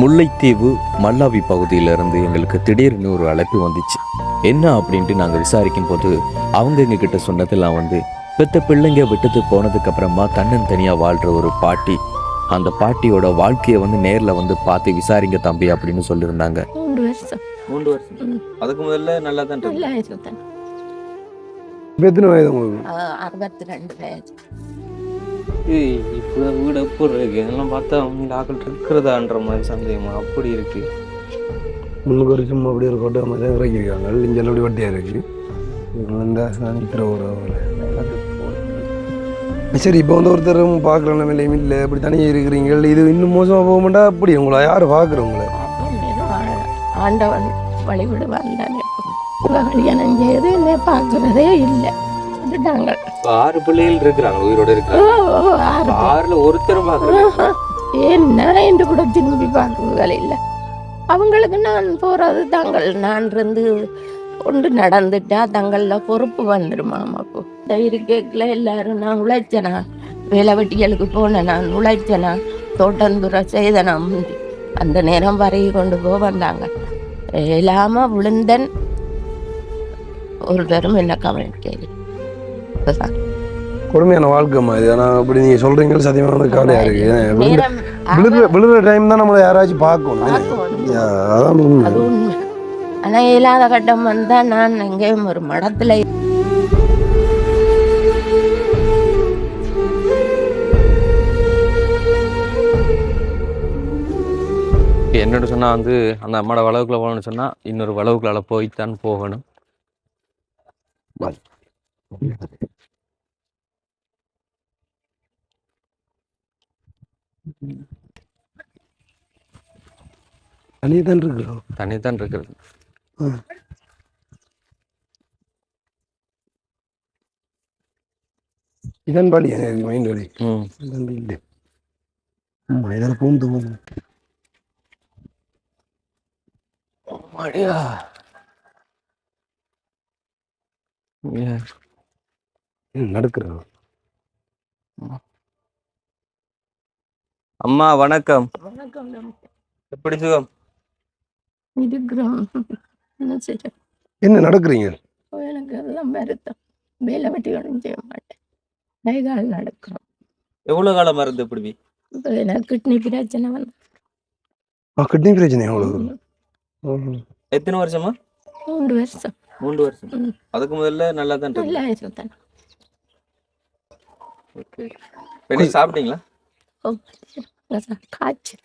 முல்லைத்தீவு மல்லாவி பகுதியிலிருந்து எங்களுக்கு திடீர்னு ஒரு அழைப்பு வந்துச்சு. என்ன அப்படின்ட்டு நாங்கள் விசாரிக்கும் போது அவங்க எங்ககிட்ட சொன்னதெல்லாம் வந்து பெத்த பிள்ளைங்க விட்டுட்டு போனதுக்கு அப்புறமா தன்னன் தனியா வாழ்ற ஒரு பாட்டி அந்த பாட்டியோட வாழ்க்கையை வந்து நேர்ல வந்து பார்த்து விசாரிங்க தம்பி அப்படின்னு சொல்லியிருந்தாங்க. மூன்று வருஷம். மூன்று வருஷம். அதுக்கு முதல்ல நல்லா தான் இருந்துச்சு. நல்லா எத்தனை வயது உங்களுக்கு? அறுபத்தி ரெண்டு ஏய் இப்போ வீடு எப்படி இருக்கு? இதெல்லாம் பார்த்தா ஆக்கள் இருக்கிறதான்ற மாதிரி சந்தேகமா. அப்படி இருக்கு. முன்னுக்கு ஒரு சும்மா அப்படி ஒரு கோட்டை மாதிரி தான் இறக்கியிருக்காங்க. இங்கே அப்படி வட்டியாக இருக்கு? இந்த நிற்கிற ஒரு சரி இப்போ வந்து ஒருத்தரும் பார்க்குற நிலைமையிலும் இல்லை. இப்படி தனியாக இருக்கிறீங்க. இது இன்னும் மோசமாக போக மாட்டா? அப்படி உங்களை யார் பார்க்குறவங்கள ஆண்டவன் வழிவிடுவான் தானே கல்யாணம் செய்து என்னை பார்க்கறதே இல்லை. விட்டுட்டாங்க ஆறு பிள்ளைகள் இருக்கிறாங்க உயிரோட இருக்கிறாங்க. ஆறுல ஒருத்தரும் பார்க்கல. ஆஹா. என்ன என்று கூட திரும்பி பார்க்கவே இல்லை. அவங்களுக்கு நான் போறது தங்கள் நான் இருந்து ஒன்று நடந்துட்டா தங்கள பொறுப்பு வந்துடுமாம் அப்போ இருக்கைக்குள்ள எல்லாரும் நான் உழைச்சனா வேலை வெட்டிகளுக்கு போனேன் நான் உழைச்சனா தோட்டந்துறை செய்தனா அந்த நேரம் வரைய கொண்டு போக வந்தாங்க. இல்லாம விழுந்தன். ஒரு தரம் என்ன கவனிக்கல அதுதான். கொடுமையான வாழ்க்கைம்மா இது. ஆனால் அப்படி நீங்கள் சொல்கிறீங்க சத்தியமான கவலையாக இருக்குது விழுற விழுற டைம் தான் நம்மளை யாராச்சும் பார்க்கணும். அதான் உண்மை. அது உண்மை. ஆனா இயலாத கட்டம் வந்தா நான் எங்கேயும் ஒரு மடத்துல என்னோட சொன்னா வந்து அந்த அம்மாவோட வளவுக்குள்ள போகணும்னு சொன்னா இன்னொரு வளவுக்குள்ள போய்த்தான் போகணும். தனியாக தான் இருக்கிறோம் தனி தான் இருக்கிறது இதான் பாடி எனக்கு மைண்ட் வலி இதான் இல்லை. ஆமாம் இதில் பூந்து போகும். மடியா நடக்கிறோம் அம்மா வணக்கம். வணக்கம் எப்படி சுகம்? இருக்கிறோம். என்ன செய்ய? என்ன நடக்கிறீங்க? எனக்கு எல்லாம் வருத்தம். வேலை வெட்டி ஒன்றும் செய்ய மாட்டேன். கைகால் நடக்கிறோம் எவ்வளவு காலம் மருந்து எப்படி இப்போ எனக்கு கிட்னி பிரச்சனை வந்து ஆ கிட்னி பிரச்சனை உங்களுக்கு. எத்தனை வருஷமா? மூன்று வருஷம். மூன்று வருஷம். அதுக்கு முதல்ல நல்லா தான் இருந்துச்சு. நல்லா இருந்தேன் சாப்பிட்டீங்களா? காய்ச்சல்.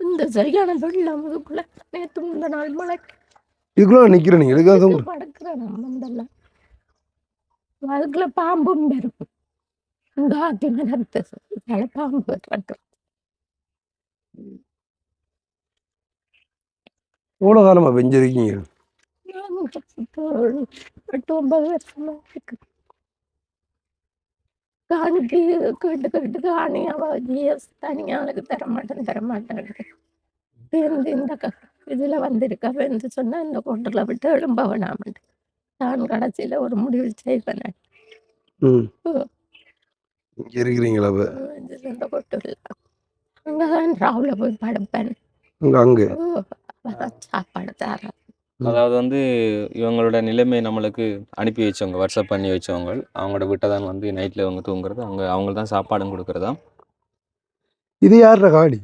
இந்த சரியான வெள்ளம் அதுக்குள்ள நேற்று முந்த நாள் மழை. இதுக்குள்ள நிற்கிறேன் நீங்கள் இதுக்காக தான் படுக்கிறேன் நம்மந்தெல்லாம் அதுக்குள்ள பாம்பும் இருக்கும் இந்த மரத்து அதனால பாம்பு வர்றாங்க எவ்வளோ காலமாக பெஞ்சிருக்கீங்க எட்டு ஒன்பது வருஷமா இருக்கு. காணிக்கு கேட்டு கேட்டு காணி அவ ஜிஎஸ் தனியா அவளுக்கு தர மாட்டேன் தர மாட்டேன் இருந்து இந்த க இதுல வந்திருக்கா வந்து சொன்னா இந்த கொண்டில் விட்டு எழும்ப வேணாமட்டு நான் கடைசியில ஒரு முடிவு செய்வேன். இருக்கிறீங்களா இந்த கொட்டு அங்கதான் ராவுல போய் படுப்பேன். அங்கே சாப்பாடு தர அதாவது வந்து இவங்களோட நிலைமை நம்மளுக்கு அனுப்பி வச்சவங்க வாட்ஸ்அப் பண்ணி வச்சவங்க அவங்களோட வீட்டை தான் வந்து நைட்டில் அவங்க தூங்குறது அவங்க அவங்க தான் சாப்பாடும் கொடுக்குறதா? இது யார்ற காடி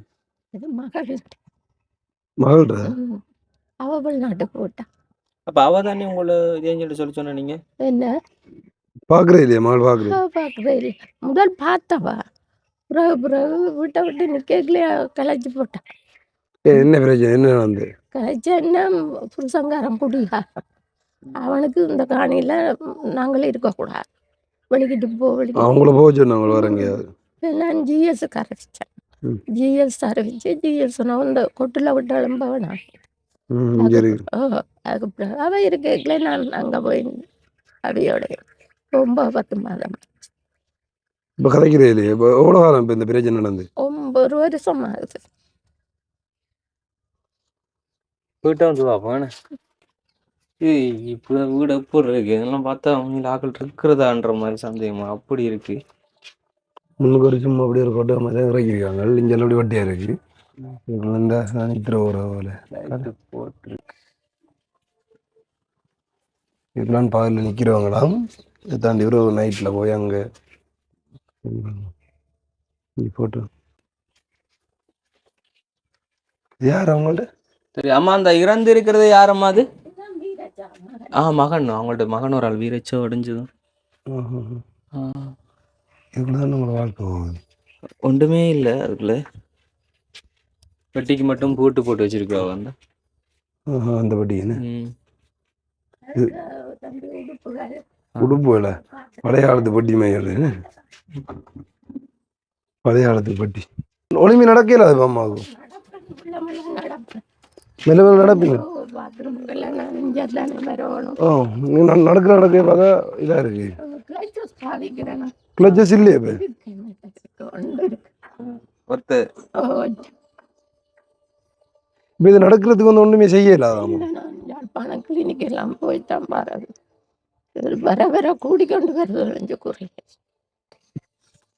இது மகள். மகள்ற ம். அவ வெளிநாட்டுக்கு போட்டா. அப்போ அவ தானே உங்களை இதேன்னு சொல்லி சொல்லி சொன்ன நீங்க? என்ன? பார்க்குறே இல்லையா மகள் பார்க்குறேன் அவ பார்க்கவே இல்லை. முதல் பார்த்தவா? பிறகு பிறகு விட்ட விட்டு நிற்கலையா கலைச்சி போட்டா. என்ன பிரச்சனை? என்ன நடந்து? கலைச்சி என்ன புருஷங்காரன் புடியா? அவனுக்கு இந்த காணியில நாங்களே இருக்கக்கூடாது. வெளிக்கிட்டு போ வெளிக்கிட்டு அவங்கள போக சொன்னாங்க வர எங்கேயாவது? போ. நான் ஜிஎஸ் ம். ஜிஎஸ் அறிவிச்சு ஜிஎஸ் இந்த கொட்டில் விட்டு எழும்ப வேணாம் ம் சரி ஓ அதுக்கு பிறகு அவ இருக்கல நான் அங்கே போய் அவையோட ஒன்பது பத்து மாதம் இப்போ கதைக்கிறே இல்லையா? இப்போ எவ்வளோ காலம் இப்போ இந்த பிரச்சனை நடந்து? ஒன்பது வருஷம் ஆகுது போயிட்டு வந்து பார்ப்போம் ஏய் இப்போ வீடு எப்படி இருக்கு? இதெல்லாம் பார்த்தா அவங்க ஆக்கள் இருக்கிறதான்ற மாதிரி சந்தேகமா? அப்படி இருக்கு. முன்னுக்கு ஒரு சும்மா அப்படியே ஒரு கொட்டை மாதிரி தான் இறக்கியிருக்காங்க. இங்கே அப்படி வட்டியாக இருக்கு? இந்த நித்திர ஒரு போல இப்படிலாம் பகலில் நிற்கிறவங்களாம் இதை தாண்டி ஒரு நைட்டில் போய் அங்கே போட்டு யார் அவங்கள்ட்ட? சரி அம்மா அந்த இறந்து இருக்கிறது யாரம்மா அது? ஆ மகன். அவங்கள்ட்ட மகன் ஒரு ஆள் வீரச்சோ அடைஞ்சதும் நம்மளோட வாழ்க்கை ஒன்றுமே இல்லை அதுக்குள்ள. வெட்டிக்கு மட்டும் பூட்டு போட்டு வச்சிருக்காங்க அந்த. அந்த பட்டி என்ன? உடுப்புகள் உடுப்புல பழைய காலத்து பட்டி மேய்கிறது பழைய காலத்து பட்டி. ஒளிமை நடக்கல அது அம்மாவுக்கு. இருக்கு. கிளைச்சஸ் பாதிக்கிறேன் கிளச்சஸ் இல்லையே இப்போ? ஒன்று இருக்கு. ஒருத்தர். ஓ இப்போ இது நடக்கிறதுக்கு வந்து ஒன்றுமே செய்யல அதான் இல்லை நான் யாழ்ப்பாணம் கிளினிக் எல்லாம் போய்த்தான் வர வர கூடிக்கொண்டு வருது குறைய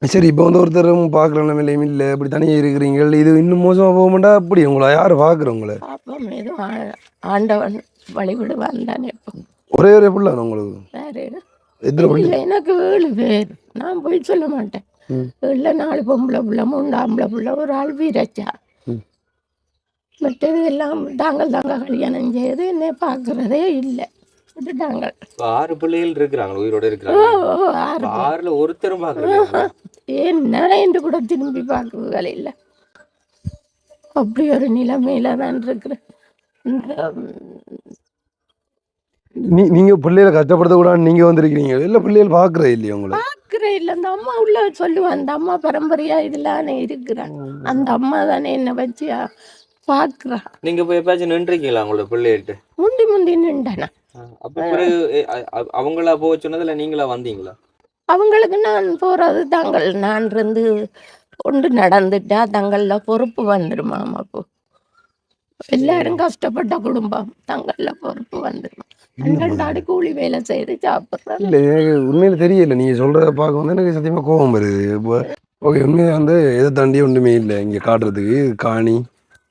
சரி இப்போ வந்து ஒருத்தரும் பார்க்குற நிலைமையிலும் இல்லை இப்படி தனியாக இருக்கிறீங்க. இது இன்னும் மோசமாக போக மாட்டா அப்படி உங்களை யார் பார்க்குறவங்கள பாப்போம் ஏதோ ஆ- ஆண்டவன் வழிவிடுவான் தானே இப்போ ஒரே ஒரே பிள்ளை உங்களுக்கு? வேறு எத்தனை பிள்ளை? இல்லை எனக்கு ஏழு பேர். நான் போய் சொல்ல மாட்டேன். ஏழுல நாலு பொம்பளை பிள்ளை மூணு ஆம்பளை பிள்ளை ஒரு ஆள் வீரச்சா. மற்றது எல்லாம் தாங்கள் தாங்க கல்யாணம் செய்து என்னை பார்க்குறதே இல்லை. விட்டுட்டாங்க ஆறு பிள்ளைகள் இருக்கிறாங்க உயிரோட இருக்கிறாங்க. ஆறுல ஒருத்தரும் பாக்குறாங்க என்ன என்று கூட திரும்பி பார்க்கவே இல்லை. அப்படி ஒரு நிலைமையில தான் இருக்கிறேன். நீ நீங்கள் பிள்ளைகளை கஷ்டப்படுத்தக்கூடாது நீங்கள் வந்திருக்கிறீங்க. இல்லை பிள்ளைகள் பார்க்குறது இல்லையா உங்களை? பார்க்கிறேன் இல்லை. அந்த அம்மா உள்ள சொல்லுவேன் அந்த அம்மா பரம்பரையா இதுலானே இருக்கிறான் அந்த அம்மா தானே என்ன வச்சு பார்க்குறா. நீங்க போய் எப்பயாச்சும் நின்றுருக்கீங்களா உங்களோட பிள்ளைகிட்ட? முந்தி முந்தி நின்றன? அப்ப அவங்களா போக சொன்னதுல நீங்களா வந்தீங்களா? அவங்களுக்கு நான் போறது தாங்கள் நான் இருந்து கொண்டு நடந்துட்டா தங்கள்ல பொறுப்பு வந்துருமாம் அப்போ எல்லாரும் கஷ்டப்பட்ட குடும்பம் தங்கள்ல பொறுப்பு வந்துடும் அன்றாடி கூலி வேலை செய்து சாப்பிட்றது. இல்லை எனக்கு உண்மையில தெரியல. நீங்கள் சொல்கிறத பார்க்க வந்து எனக்கு சத்தியமாக கோபம் வருது. ஓகே உண்மையாக வந்து எதை தாண்டி ஒன்றுமே இல்லை. இங்கே காட்டுறதுக்கு காணி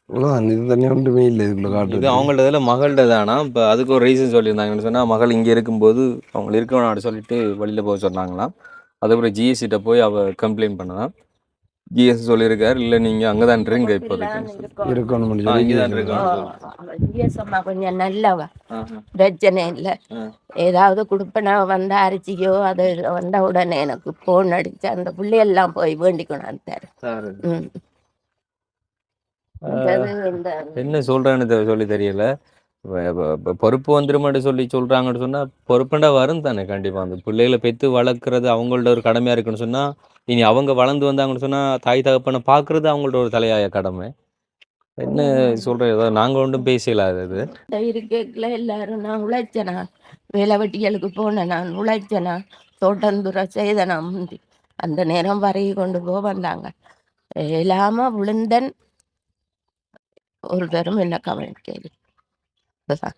இவ்வளோதான் இது தனியாக ஒன்றுமே இல்லை இதுக்குள்ளே இது காட்டுறது. அவங்களோட இதில் மகள்கிட்ட தானா இப்போ அதுக்கு ஒரு ரீசன் சொல்லியிருந்தாங்கன்னு சொன்னால் மகள் இங்கே இருக்கும்போது அவங்க இருக்கணும் அப்படி சொல்லிட்டு வெளியில் போக சொன்னாங்களாம். அதுக்கப்புறம் ஜிஎஸ்சிட்ட போய் அவ கம்ப்ளைண்ட் பண்ணலாம். ஜிஎஸ் சொல்லியிருக்காரு இல்லை நீங்கள் அங்கே தான் இருங்க இப்போதைக்கு இருக்கணும் ஆ, இங்கே தான் இருக்கணும் கொஞ்சம் நல்லவ. பிரச்சனை இல்லை. ஏதாவது கொடுப்பனா வந்த அரிசியோ அது வந்த உடனே எனக்கு ஃபோன் அடிச்சு அந்த பிள்ளையெல்லாம் போய் வேண்டி கொண்டாந்தாரு சார். ம். என்ன சொல்கிறேன்னு தெ- சொல்லி தெரியல. பொறுப்பு வந்துருமாட்டு சொல்லி சொல்கிறாங்கன்னு சொன்னால் பொறுப்புண்டா வரும் தானே கண்டிப்பாக அந்த பிள்ளைகளை பெற்று வளர்க்குறது அவங்கள்ட்ட ஒரு கடமையாக இருக்குன்னு சொன்னால் இனி அவங்க வளர்ந்து வந்தாங்கன்னு சொன்னால் தாய் தகப்பனை பார்க்குறது அவங்கள்ட்ட ஒரு தலையாய கடமை. என்ன சொல்கிறது ஏதோ நாங்கள் ஒன்றும் பேசலாது அது இருக்கைக்குள்ள எல்லாரும் நான் உழைச்சனா வேலை வெட்டிகளுக்கு போனேன் நான் உழைச்சனா தோட்டந்துறை செய்தனா முந்தி அந்த நேரம் வரையை கொண்டு போக வந்தாங்க. இல்லாம விழுந்தன் ஒரு தரம் என்ன கவனிக்கல அதுதான்.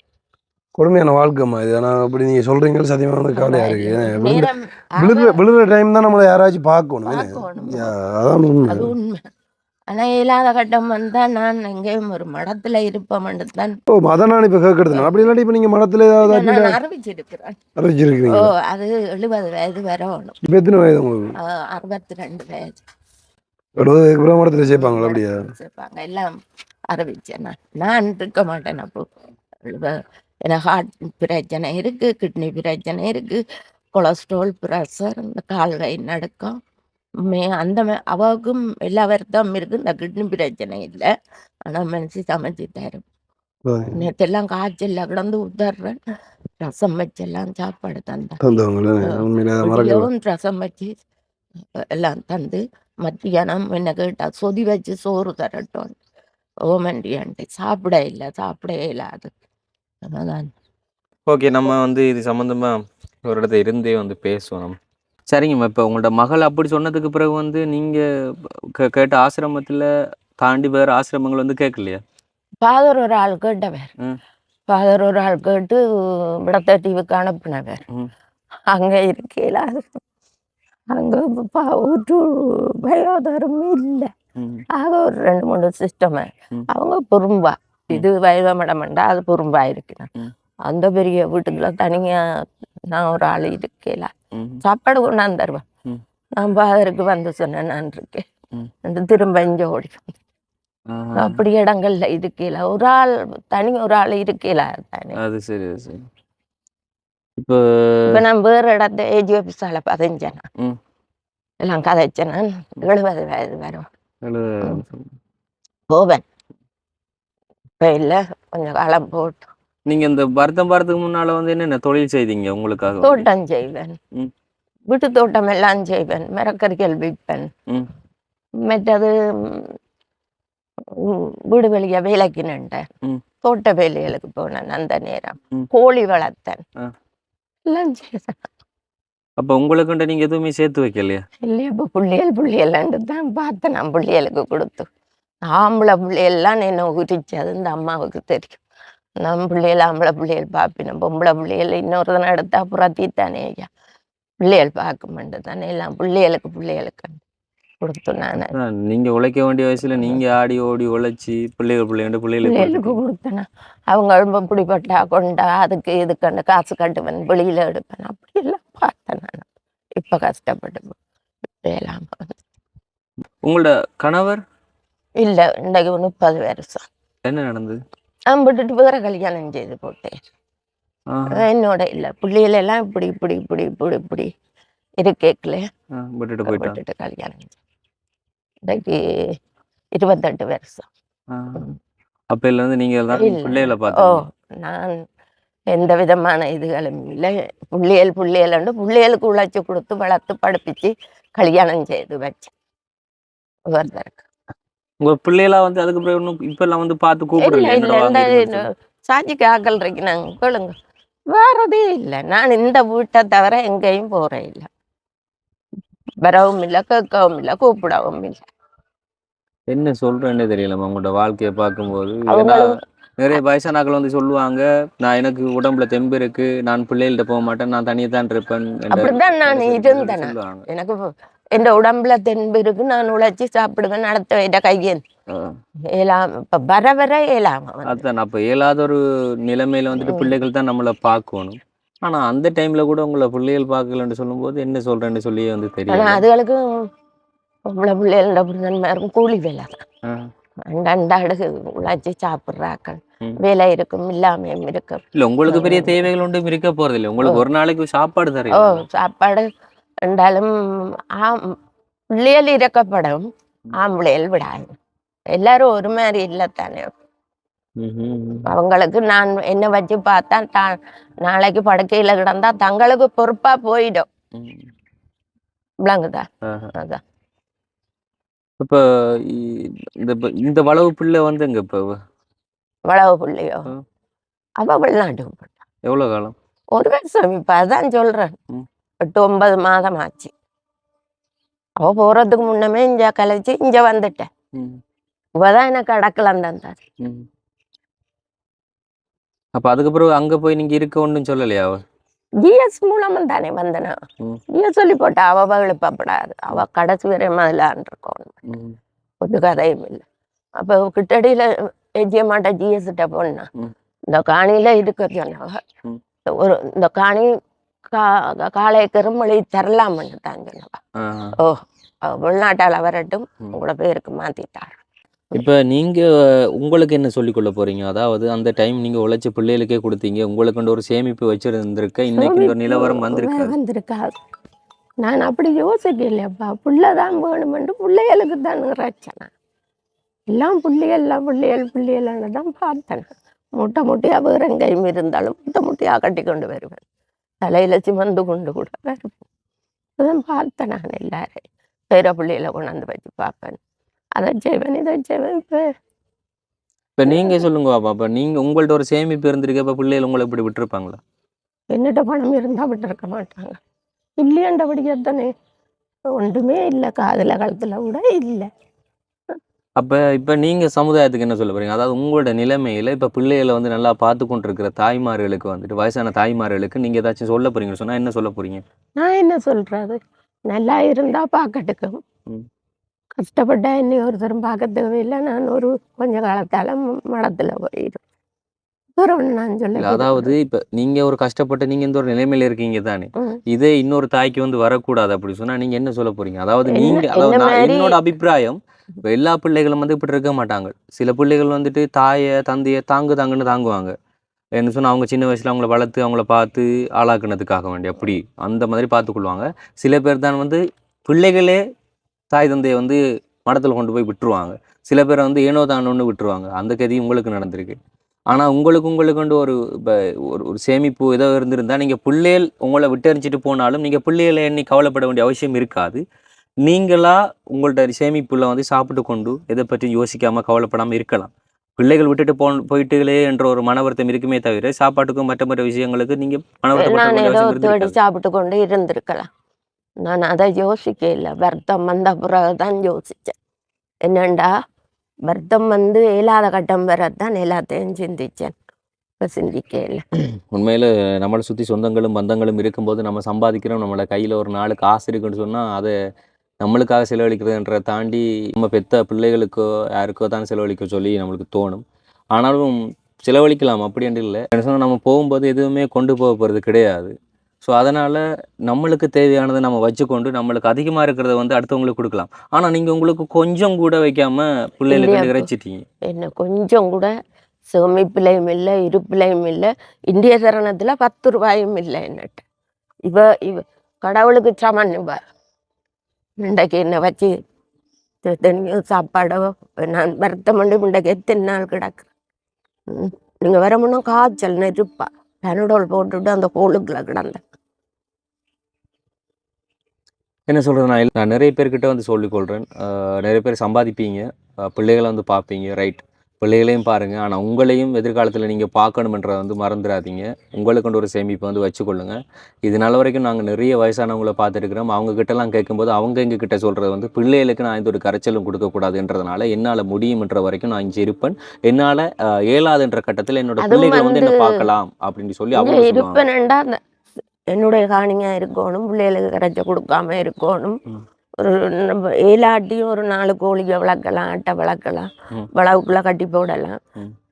கொடுமையான வாழ்க்கைம்மா இது. ஆனால் அப்படி நீங்கள் சொல்கிறீங்க சத்தியமாக வந்து கவலையாக இருக்குது நேரம் விழுற டைம் தான் நம்மளை யாராச்சும் பார்க்கணும். அதான் அது உண்மை. ஆனா இயலாத கட்டம் வந்தா நான் எங்கேயும் ஒரு மடத்துல இருப்பேன் தான் ஓ அதான் நான் இப்போ கேட்கறது அப்படி இல்லாட்டி இப்போ நீங்கள் மடத்தில் ஏதாவது அறிவிச்சிருக்கிறேன். ஓ அறிவிச்சிருக்கிறீங்க அது எழுபது வயது வரணும் இப்போ எத்தனை வயது உங்களுக்கு? அறுபத்தி ரெண்டு வயது. எழுபதுக்கு அப்புறம் மடத்தில் சேர்ப்பாங்களா அப்படியா? சேர்ப்பாங்க. எல்லாம் அறிவிச்சேன். நான் நான் இருக்க மாட்டேன் அப்போ. எனக்கு ஹார்ட் பிரச்சனை இருக்கு கிட்னி பிரச்சனை இருக்கு கொலஸ்ட்ரால் ப்ரெஷர் இந்த கால்கை நடுக்கம். மே அந்த மே- அவளுக்கும் எல்லா வருத்தம் இருக்கு இந்த கிட்னி பிரச்சனை இல்லை. ஆனால் மனசு சமைச்சு தரும் நேற்றெல்லாம் காய்ச்சல்ல கிடந்து உதறேன் ரசம் வச்செல்லாம் சாப்பாடு தந்தேன். ரசம் வச்சு எல்லாம் தந்து மத்தியானம் என்ன கேட்டா சொதி வச்சு சோறு தரட்டும் ஓமண்டியான்ட்டு சாப்பிட இல்லை சாப்பிட இல்லாது அதான். ஓகே நம்ம வந்து இது சம்மந்தமாக ஒரு இடத்துல இருந்தே வந்து பேசுவோம். சரிங்கம்மா இப்போ உங்களோட மகள் அப்படி சொன்னதுக்கு பிறகு வந்து நீங்கள் கேட்ட ஆசிரமத்தில் தாண்டி வேறு ஆசிரமங்கள் வந்து கேட்கலையா? ஃபாதர் ஒரு ஆள் கேட்டவர். ஃபாதர் ஒரு ஆள் கேட்டு விடத்த தீவுக்கு அனுப்பினவர். அங்கே இருக்கையில அங்கே ஒரு வயோதரும் இல்லை. ஆக ஒரு ரெண்டு மூணு சிஸ்டம். அவங்க பொறும்பா. இது வயதமடமண்டா அது பொறும்பா இருக்கணும் ம். அந்த பெரிய வீட்டுக்குள்ள தனியா நான் ஒரு ஆள் இருக்கல. சாப்பாடு கொண்டாந்து தருவேன். நான் பாதருக்கு வந்து சொன்னேன் நான் இருக்கேன். திரும்ப இங்க ஓடி. அப்படி இடங்கள்ல இருக்கல. ஒரு ஆள் தனி ஒரு ஆள் இருக்கல தானே. அது சரி சரி. இப்போ இப்ப நான் வேற இடத்த ஏஜி ஆஃபீஸால பதிஞ்சேன். எல்லாம் கதைச்சேன். எழுபது வயது வரும். போவேன் இப்ப இல்ல கொஞ்சம் காலம் போட்டு நீங்க இந்த பரதம் பாரத்துக்கு முன்னால வந்து என்னென்ன தொழில் செய்தீங்க உங்களுக்காக? தோட்டம் செய்வேன் ம். வீட்டு தோட்டம் எல்லாம் செய்வேன் மரக்கறிகள் விற்பேன் ம். மற்றது வீடு வெளியே வேலைக்கு நின்றேன். தோட்ட வேலைகளுக்கு போனேன் அந்த நேரம். கோழி வளர்த்தேன். எல்லாம் செய்தேன் அப்ப உங்களுக்குண்ட நீங்க எதுவுமே சேர்த்து வைக்கலையா? இல்லையா இப்போ புள்ளியல் புள்ளியலாண்டு தான் பார்த்தேன் நான் புள்ளியலுக்கு கொடுத்து. ஆம்பளை புள்ளையெல்லாம் என்ன உரிச்சது இந்த அம்மாவுக்கு தெரியும். நம்ம பிள்ளைகள் ஆம்பளை பிள்ளைகள் பார்ப்பினோம் பொம்பளை பிள்ளைகள் இன்னொரு தினம் எடுத்தா புறத்தித்தானே ஐயா. பிள்ளைகள் பார்க்க மாட்டேன் தானே எல்லாம் பிள்ளைகளுக்கு பிள்ளைகளுக்கு கொடுத்து நான். அதான் நீங்க உழைக்க வேண்டிய வயசுல நீங்க ஆடி ஓடி உழைச்சி பிள்ளைகள் பிள்ளைங்க பிள்ளைகளுக்கு பிள்ளைகளுக்கு கொடுத்தேன். அவங்க இப்படிப்பட்டா கொண்டா அதுக்கு இதுக்கு காசு கட்டுவேன் வெளியில எடுப்பேன். அப்படி எல்லாம் பார்த்தேன் நான் இப்ப கஷ்டப்பட்டு வேளாம உங்களோட கணவர்? இல்ல இன்றைக்கு முப்பது வருஷம் என்ன நடந்தது? நான் விட்டுட்டு வேற கல்யாணம் செய்து போட்டேன். என்னோட இல்ல பிள்ளைகள் எல்லாம் இப்படி இப்படி இப்படி இப்படி இப்படி இருக்கேக்கல ஆ, விட்டுட்டு கல்யாணம். இன்றைக்கு இருபத்தெட்டு வருஷம் ஆ. அப்ப இல்ல வந்து நீங்க தான். பிள்ளைகளை ஓ பார்த்தீங்க நான் எந்த விதமான இதுகளும் இல்லை. புள்ளியல் புள்ளியல் புள்ளியலுக்கு உழைச்சி கொடுத்து வளர்த்து படிப்பிச்சு கல்யாணம் செய்து ஒருத்தருக்கு உங்க பிள்ளைகளா வந்து அதுக்கு பிறகு இன்னும் இப்ப எல்லாம் வந்து பார்த்து இந்த சாட்சிக்கு ஆக்கள் இருக்கிறாங்க. கேளுங்க. வேறதே இல்லை. நான் இந்த வீட்டை தவிர எங்கேயும் போறேன் இல்லை. வரவும் இல்லை கேட்கவும் இல்லை கூப்பிடவும் இல்லை. என்ன சொல்றேன்னே தெரியலம்மா. உங்களோட வாழ்க்கையை பார்க்கும்போது நிறைய வயசானாக்கள் வந்து சொல்லுவாங்க நான் எனக்கு உடம்புல தெம்பு இருக்கு நான் பிள்ளைகள்ட்ட போக மாட்டேன் நான் தனியா தான் இருப்பேன் அப்படிதான் நான் இருந்தேன் எனக்கு என் உடம்புல தென்பு இருக்கு நான் உழைச்சி சாப்பிடுவேன் அடுத்த வைட்ட கையேன். ஏலாம் இப்ப வர வர ஏலாம அதான் அப்ப இயலாத ஒரு நிலைமையில வந்துட்டு. பிள்ளைகள் தான் நம்மளை பார்க்கணும் ஆனா அந்த டைம்ல கூட உங்களை பிள்ளைகள் பார்க்கலன்னு சொல்லும்போது என்ன சொல்றேன்னு சொல்லி வந்து ஆனா தெரியல அதுகளுக்கு பொம்பளை பிள்ளைகளோட புரிதன்மாருக்கும் கூலி வேலை தான் ஆ. அண்டாடு உழைச்சி சாப்பிட்றாக்கள். வேலை இருக்கும் இல்லாமையும் இருக்கும். இல்ல உங்களுக்கு பெரிய தேவைகள் ஒன்றும் இருக்க போறது இல்லை உங்களுக்கு ஒரு நாளைக்கு சாப்பாடு ஓ தரீங்க சாப்பாடு என்றாலும் ஆம் பிள்ளைகள் இறக்கப்படும் ஆம்பளைகள் விடாது. எல்லாரும் ஒரு மாதிரி இல்லை தானே அவங்களுக்கு நான் என்ன வச்சு பார்த்தா தான் நாளைக்கு படுக்கையில கிடந்தா தங்களுக்கு பொறுப்பா போயிடும். விளங்குதா? அதான். இப்ப இந்த இந்த வளவு பிள்ளை வந்து எங்க இப்ப. வளவு பிள்ளையோ. அவ வெளிநாட்டுக்கு போட்டா. எவ்வளவு காலம்? ஒரு வருஷம். இப்ப அதான் சொல்றேன். ம். எட்டு ஒன்பது மாதம் ஆச்சு. அவ போறதுக்கு முன்னமே இங்க கலைச்சு இங்க வந்துட்டேன். இவதான் எனக்கு அடக்கலாம் தந்தார். அப்ப அதுக்கப்புறம் அங்க போய் நீங்க இருக்க ஒண்ணும் சொல்லலையா அவ? ஜிஎஸ் மூலமா தானே வந்தனா. ஜிஎஸ் சொல்லி போட்டா அவ எழுப்பப்படாது அவ கடைசி வரை முதலான் இருக்கணும். ஒரு கதையும் இல்லை. அப்போ கிட்டடியில் ஏஜிய மாட்ட ஜிஎஸ்கிட்ட போனா. இந்த காணியில இருக்க. ஒரு இந்த காணி கா காலை கருமொழி தரலாம்னு தான் சொன்னவ. ஓ வெளிநாட்டால வரட்டும். உங்களோட பேருக்கு மாத்திட்டார். இப்ப நீங்க உங்களுக்கு என்ன சொல்லிக் கொள்ள போறீங்க? அதாவது அந்த டைம் நீங்க உழைச்ச பிள்ளைகளுக்கே கொடுத்தீங்க. உங்களுக்கு ஒரு சேமிப்பு வச்சிருந்திருக்க இன்னைக்கு இந்த ஒரு நிலவரம் வந்திருக்கு. வந்திருக்காது. நான் அப்படி யோசிக்கலையப்பா. புள்ளதான் வேணுமென்று பிள்ளைகளுக்கு தான் ரச்சனை எல்லாம் பிள்ளைகள் எல்லாம் பிள்ளைகள் பிள்ளைகள்னு தான் பார்த்தேன். முட்டை முட்டையாக வேற எங்கேயும் இருந்தாலும் முட்டை முட்டையாக கட்டி கொண்டு வருவேன். தலையில சிமந்து கொண்டு கூட வருவேன். அதான் பார்த்தேன் நான் எல்லாரையும். பேர பிள்ளைகளை கொண்டாந்து வச்சு பார்ப்பேன். அதை செய்வேன் இதை செய்வேன் இப்போ. இப்ப நீங்க சொல்லுங்க பாப்பா அப்ப நீங்க உங்கள்ட்ட ஒரு சேமிப்பு இருந்திருக்கு அப்ப பிள்ளைகள் உங்களை இப்படி விட்டுருப்பாங்களா? என்னட்ட பணம் இருந்தால் விட்டுருக்க மாட்டாங்க. இல்லையாண்டபடியாக தானே ஒன்றுமே இல்லை காதில் கழுத்தில் கூட இல்லை. அப்ப இப்ப நீங்க சமுதாயத்துக்கு என்ன சொல்ல போறீங்க? அதாவது உங்களோட நிலைமையில இப்ப பிள்ளைகளை வந்து நல்லா பார்த்து கொண்டிருக்கிற தாய்மார்களுக்கு வந்துட்டு வயசான தாய்மார்களுக்கு நீங்க ஏதாச்சும் சொல்ல போறீங்கன்னு சொன்னா என்ன சொல்ல போறீங்க? நான் என்ன சொல்றது? நல்லா இருந்தா பார்க்கட்டுக்கும். கஷ்டப்பட்டா என்னை ஒருத்தரும் பார்க்க தேவையில்லை. நான் ஒரு கொஞ்ச காலத்தால மடத்துல போயிடும் வேற ஒண்ணு நான் சொல்ல இல்ல, அதாவது இப்ப நீங்க ஒரு கஷ்டப்பட்டு நீங்க இந்த ஒரு நிலைமையில இருக்கீங்க தானே. இதே இன்னொரு தாய்க்கு வந்து வரக்கூடாது அப்படி சொன்னா நீங்க என்ன சொல்ல போறீங்க? அதாவது நீங்க அதாவது என்னோட அபிப்பிராயம் இப்ப எல்லா பிள்ளைகளும் வந்து இப்படி இருக்க மாட்டாங்க. சில பிள்ளைகள் வந்துட்டு தாயை தந்தையை தாங்கு தாங்குன்னு தாங்குவாங்க. என்ன சொன்னா அவங்க சின்ன வயசுல அவங்கள வளர்த்து அவங்கள பார்த்து ஆளாக்குனதுக்காக வேண்டி அப்படி அந்த மாதிரி பார்த்துக்கொள்வாங்க. சில பேர் தான் வந்து பிள்ளைகளே தாய் தந்தையை வந்து மடத்துல கொண்டு போய் விட்டுருவாங்க. சில பேரை வந்து ஏனோ தானோன்னு விட்டுருவாங்க. அந்த கதி உங்களுக்கு நடந்திருக்கு. ஆனா உங்களுக்கு உங்களுக்கு வந்து ஒரு இப்ப ஒரு ஒரு சேமிப்பு ஏதோ இருந்திருந்தா நீங்க பிள்ளைகள் உங்களை விட்டெறிஞ்சிட்டு போனாலும் நீங்க பிள்ளைகளை எண்ணி கவலைப்பட வேண்டிய அவசியம் இருக்காது. நீங்களா உங்கள்ட்ட சேமிப்புல வந்து சாப்பிட்டு கொண்டு எதை பற்றி யோசிக்காம கவலைப்படாம இருக்கலாம். பிள்ளைகள் விட்டுட்டு போ போயிட்டுகளே என்ற ஒரு மன வருத்தம் இருக்குமே தவிர சாப்பாட்டுக்கும் மற்ற மற்ற விஷயங்களுக்கு நீங்க மன. சாப்பிட்டு கொண்டு இருந்திருக்கலாம். நான் அதை யோசிக்க இல்லை வருத்தம் வந்த பிறகுதான் யோசிச்சேன். என்னண்டா? வருத்தம் வந்து இயலாத கட்டம் வரத்தான் எல்லாத்தையும் சிந்திச்சேன். இப்போ சிந்திக்கல உண்மையில் நம்மளை சுற்றி சொந்தங்களும் பந்தங்களும் இருக்கும்போது நம்ம சம்பாதிக்கிறோம். நம்மளோட கையில் ஒரு நாலு காசு இருக்குன்னு சொன்னால் அதை நம்மளுக்காக செலவழிக்கிறதுன்றதை தாண்டி நம்ம பெத்த பிள்ளைகளுக்கோ யாருக்கோ தான் செலவழிக்க சொல்லி நம்மளுக்கு தோணும். ஆனாலும் செலவழிக்கலாம் அப்படின்ட்டு இல்லை. என்ன சொன்னால் நம்ம போகும்போது எதுவுமே கொண்டு போக போகிறது கிடையாது. ஸோ அதனால நம்மளுக்கு தேவையானதை நம்ம வச்சுக்கொண்டு நம்மளுக்கு அதிகமாக இருக்கிறத வந்து அடுத்தவங்களுக்கு கொடுக்கலாம். ஆனால் நீங்கள் உங்களுக்கு கொஞ்சம் கூட வைக்காம பிள்ளைகளுக்கு? இறைச்சிட்டீங்க என்ன கொஞ்சம் கூட சேமிப்பிலையும் இல்லை இருப்பிலையும் இல்லை இந்திய தருணத்தில் பத்து ரூபாயும் இல்லை என்னட்ட. இவ இவ கடவுளுக்கு சமன் இவ. இன்றைக்கு என்ன வச்சு தி- தினையும் சாப்பாடோ நான் வருத்தம் பண்ணி இன்றைக்கு எத்தனை நாள் கிடக்குறேன் ம். நீங்க வர முன்னும் காய்ச்சல் நெருப்பா பெனடோல் போட்டுட்டு அந்த கோளுக்குள்ள கிடந்தேன். என்ன சொல்கிறது நான் நான் நிறைய பேர்கிட்ட வந்து சொல்லிக்கொள்கிறேன் நிறைய பேர் சம்பாதிப்பீங்க. பிள்ளைகளை வந்து பார்ப்பீங்க ரைட் பிள்ளைகளையும் பாருங்கள் ஆனால் உங்களையும் எதிர்காலத்தில் நீங்கள் பார்க்கணுன்றதை வந்து மறந்துடாதீங்க. உங்களுக்கு ஒரு சேமிப்பை வந்து வச்சுக்கொள்ளுங்க இது நாள் வரைக்கும் நாங்கள் நிறைய வயசானவங்கள பார்த்துருக்குறோம். அவங்க கிட்டலாம் கேட்கும்போது அவங்க எங்க கிட்ட சொல்கிறது வந்து பிள்ளைகளுக்கு நான் எந்த ஒரு கரைச்சலும் கொடுக்கக்கூடாதுன்றதுனால என்னால் முடியும்ன்ற வரைக்கும் நான் இங்கே இருப்பேன். என்னால் இயலாதுன்ற கட்டத்தில் என்னோட பிள்ளைகளை வந்து என்ன பார்க்கலாம் அப்படின்னு சொல்லி அவங்க என்னுடைய காணிங்க இருக்கணும் பிள்ளைகளுக்கு கரைச்ச கொடுக்காம இருக்கணும். ஒரு நம்ம ஏலாட்டியும் ஒரு நாலு கோழியை வளர்க்கலாம் அட்டை வளர்க்கலாம். வளவுக்குள்ள கட்டி போடலாம்.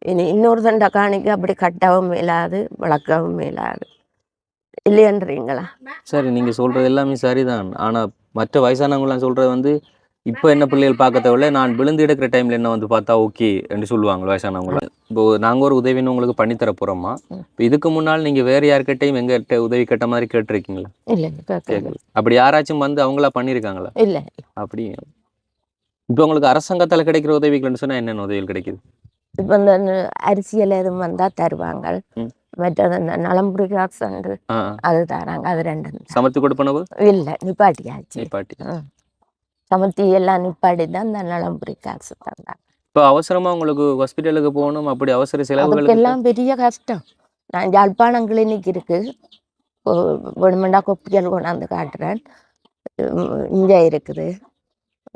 இனி இன்னொரு தண்டை காணிக்கு அப்படி கட்டவும் மேலாது வளர்க்கவும் மேலாது இல்லையன்றீங்களா சரி நீங்க சொல்றது எல்லாமே சரிதான் ஆனா மற்ற வயசானவங்களாம் சொல்றது வந்து இப்போ என்ன பிள்ளைகள் பார்க்க தேவையில்ல நான் விழுந்து எடுக்கிற டைம்ல என்ன வந்து பார்த்தா ஓகே என்று சொல்லுவாங்க வயசானவங்க. இப்போ நாங்க ஒரு உதவின்னு உங்களுக்கு பண்ணித்தர போறோமா? ம். இப்போ இதுக்கு முன்னால் நீங்க வேற யார்கிட்டயும் எங்ககிட்ட உதவி கேட்ட மாதிரி கேட்டிருக்கீங்களா? அப்படி யாராச்சும் வந்து அவங்களா பண்ணியிருக்காங்களா இல்லை அப்படி. இப்போ உங்களுக்கு அரசாங்கத்தால கிடைக்கிற உதவிகள்னு சொன்னா என்னென்ன உதவிகள் கிடைக்குது? இப்போ இந்த அரிசியில் எதுவும் வந்தால் தருவாங்க. மற்றது இந்த நலம்புரி காசு. அது தராங்க அது ரெண்டும். சமர்த்தி கொடுப்பனவு? இல்லை நிப்பாட்டியாச்சு. பாட்டி சமத்தி எல்லாம் நிப்பாடி தான் இந்த நலம்புரி காசு தந்தாங்க இப்போ அவசரமா உங்களுக்கு ஹாஸ்பிட்டலுக்கு போகணும் அப்படி அவசர செலவுகளுக்கு அதுக்கெல்லாம் பெரிய கஷ்டம். நான் யாழ்ப்பாணம் கிளினிக் இருக்கு. வேணுமெண்டா கொப்பியல் கொண்டாந்து காட்டுறேன். இங்கே இருக்குது.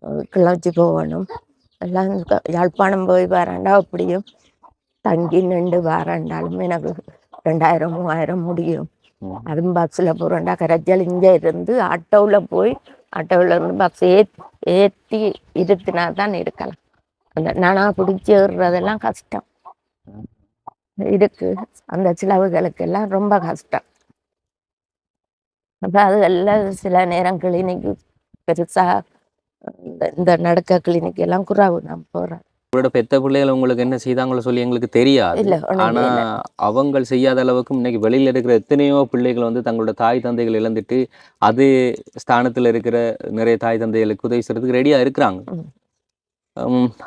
உம் கிளர்ச்சி போகணும். எல்லாம் யாழ்ப்பாணம் போய் வரேன்டா அப்படியும் தங்கி நின்று வரேன்டாலும் எனக்கு ரெண்டாயிரம் மூவாயிரம் முடியும். அதுவும் பஸ்ஸில் போகிறேன்டா கரைச்சல் இங்கே இருந்து ஆட்டோவில் போய் ஆட்டோவில் இருந்து பஸ் ஏத் ஏற்றி இருத்தினா தான் இருக்கலாம் அந்த நானா பிடிச்சி ஏறுறதெல்லாம் கஷ்டம். இருக்கு. அந்த செலவுகளுக்கெல்லாம் ரொம்ப கஷ்டம். அப்போ அது எல்லாம் சில நேரம் கிளினிக்கு பெருசா இந்த இந்த நடக்க கிளினிக் எல்லாம் குறாவு நான் போகிறேன் உங்களோட பெத்த பிள்ளைகள் உங்களுக்கு என்ன செய்தாங்களோ சொல்லி எங்களுக்கு தெரியாது. ஆனா. அவங்க செய்யாத அளவுக்கு இன்னைக்கு வெளியில இருக்கிற எத்தனையோ பிள்ளைகள் வந்து தங்களோட தாய் தந்தைகள் இழந்துட்டு அது ஸ்தானத்துல இருக்கிற நிறைய தாய் தந்தைகளுக்கு உதவி செய்யறதுக்கு ரெடியா இருக்கிறாங்க.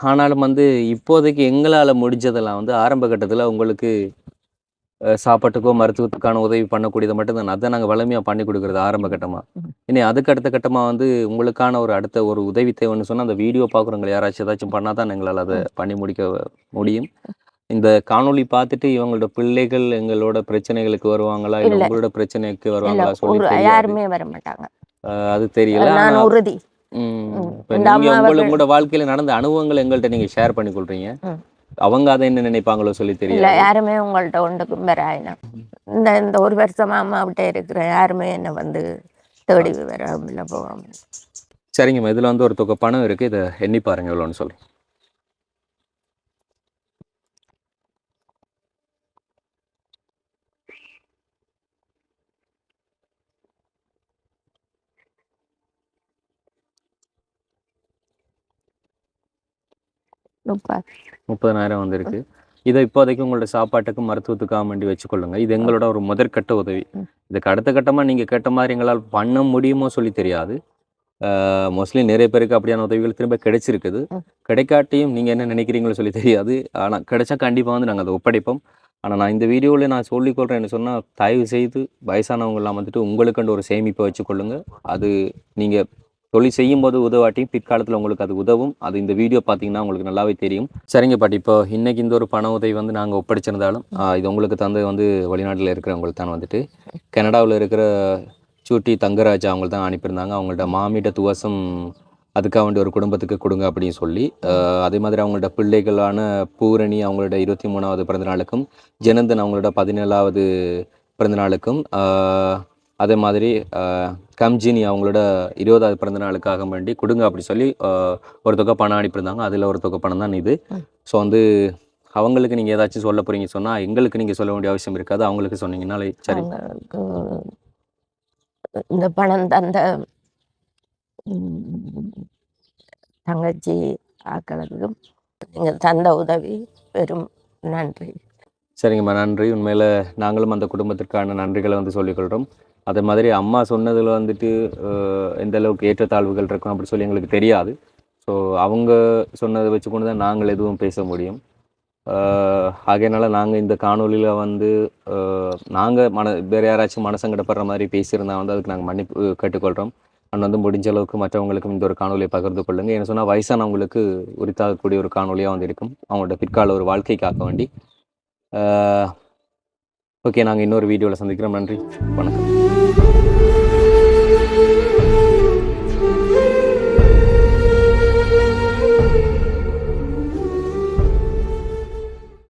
ஆனாலும் வந்து இப்போதைக்கு எங்களால முடிஞ்சதெல்லாம் வந்து ஆரம்ப கட்டத்துல உங்களுக்கு சாப்பாட்டுக்கோ மருத்துவத்துக்கான உதவி பண்ணக்கூடியதை மட்டும் தான். அதை நாங்கள் வலிமையா பண்ணி கொடுக்குறது ஆரம்ப கட்டமா. ம். இனி அதுக்கு அடுத்த கட்டமா வந்து உங்களுக்கான ஒரு அடுத்த ஒரு உதவி தேவைன்னு சொன்னா அந்த வீடியோ பார்க்குறவங்க யாராச்சும் ஏதாச்சும் பண்ணாதான் எங்களால் அதை பண்ணி முடிக்க முடியும். இந்த காணொளி பார்த்துட்டு இவங்களோட பிள்ளைகள் எங்களோட பிரச்சனைகளுக்கு வருவாங்களா? இல்ல. உங்களோட பிரச்சனைக்கு வருவாங்களா? சொல்லி யாருமே வர மாட்டாங்க அது தெரியல. உறுதி. உங்களோட வாழ்க்கையில நடந்த அனுபவங்கள் எங்கள்கிட்ட நீங்க ஷேர் பண்ணி கொள்றீங்க. அவங்க அதை என்ன நினைப்பாங்களோ சொல்லி இல்ல தெரியல யாருமே உங்கள்ட்ட ஒன்றுக்கும் வராயினா இந்த இந்த ஒரு வருஷமா அம்மா விட்ட இருக்கிற யாருமே என்னை வந்து தேடி வராமல் போகாமல் சரிங்கம்மா இதில் வந்து ஒரு தொகை பணம் இருக்குது இதை எண்ணி பாருங்க எவ்வளோன்னு சொல்லி. முப்பதனாயிரம் வந்திருக்கு. இதை இப்போதைக்கு உங்களோட சாப்பாட்டுக்கும் மருத்துவத்துக்காக வேண்டி வச்சுக்கொள்ளுங்க. இது எங்களோட ஒரு முதற்கட்ட உதவி. இதுக்கு அடுத்த கட்டமாக நீங்கள் கேட்ட மாதிரி எங்களால் பண்ண முடியுமோ சொல்லி தெரியாது. மோஸ்ட்லி நிறைய பேருக்கு அப்படியான உதவிகள் திரும்ப கிடைச்சிருக்குது. கிடைக்காட்டியும் நீங்கள் என்ன நினைக்கிறீங்களோ சொல்லி தெரியாது. ஆனால் கிடைச்சா கண்டிப்பாக வந்து நாங்கள் அதை ஒப்படைப்போம். ஆனால் நான் இந்த வீடியோவில் நான் சொல்லிக்கொள்கிறேன் என்ன சொன்னால் தயவு செய்து வயசானவங்களாம் வந்துட்டு உங்களுக்குண்டு ஒரு சேமிப்பை வச்சுக்கொள்ளுங்க. அது நீங்கள் தொழில் செய்யும்போது உதவாட்டியும் பிற்காலத்தில் உங்களுக்கு அது உதவும். அது இந்த வீடியோ பார்த்தீங்கன்னா உங்களுக்கு நல்லாவே தெரியும். சரிங்க பாட்டி இப்போ இன்னைக்கு இந்த ஒரு பண உதவி வந்து நாங்கள் ஒப்படைச்சிருந்தாலும் இது உங்களுக்கு தந்து வந்து வெளிநாட்டில் இருக்கிறவங்களுக்கு தான் வந்துட்டு கனடாவில் இருக்கிற சூட்டி தங்கராஜ் அவங்களுக்கு தான் அனுப்பியிருந்தாங்க. அவங்கள்ட்ட மாமிட்ட துவசம் அதுக்காக வேண்டிய ஒரு குடும்பத்துக்கு கொடுங்க அப்படின்னு சொல்லி அதே மாதிரி அவங்களோட பிள்ளைகளான பூரணி அவங்களோட இருபத்தி மூணாவது பிறந்த நாளுக்கும் ஜெனந்தன் அவங்களோட பதினேழாவது பிறந்தநாளுக்கும் அதே மாதிரி கம்ஜினி அவங்களோட இருபதாவது பிறந்த நாளுக்காக வேண்டி கொடுங்க அப்படி சொல்லி ஒரு தொகை பணம் அனுப்பியிருந்தாங்க. அதில் ஒரு தொகை பணம் தான் இது. ஸோ வந்து அவங்களுக்கு நீங்கள் ஏதாச்சும் சொல்ல போகிறீங்க சொன்னால் எங்களுக்கு நீங்கள் சொல்ல வேண்டிய அவசியம் இருக்காது. அவங்களுக்கு சொன்னீங்கன்னாலே சரி. இந்த பணம் தந்த தங்கச்சி ஆக்களுக்கும் நீங்கள் தந்த உதவி பெரும் நன்றி. சரிங்கம்மா நன்றி. உண்மையில் நாங்களும் அந்த குடும்பத்திற்கான நன்றிகளை வந்து சொல்லிக்கொள்கிறோம் அதே மாதிரி அம்மா சொன்னதில் வந்துட்டு எந்த அளவுக்கு ஏற்றத்தாழ்வுகள் இருக்கும் அப்படி சொல்லி எங்களுக்கு தெரியாது. ஸோ அவங்க சொன்னதை வச்சு கொண்டு தான் நாங்கள் எதுவும் பேச முடியும். ஆகையினால நாங்கள் இந்த காணொலியில் வந்து நாங்கள் மன வேறு யாராச்சும் மனசங்கடப்படுற மாதிரி பேசியிருந்தா வந்து அதுக்கு நாங்கள் மன்னிப்பு கேட்டுக்கொள்கிறோம் அண்ட் வந்து முடிஞ்ச அளவுக்கு மற்றவங்களுக்கும் இந்த ஒரு காணொலியை பகிர்ந்து கொள்ளுங்க. என்ன சொன்னால் வயசானவங்களுக்கு உரித்தாகக்கூடிய ஒரு காணொலியாக வந்து இருக்கும். அவங்களோட பிற்கால ஒரு வாழ்க்கைக்காக வேண்டி. ஓகே நாங்கள் இன்னொரு வீடியோவில் சந்திக்கிறோம். நன்றி. வணக்கம்.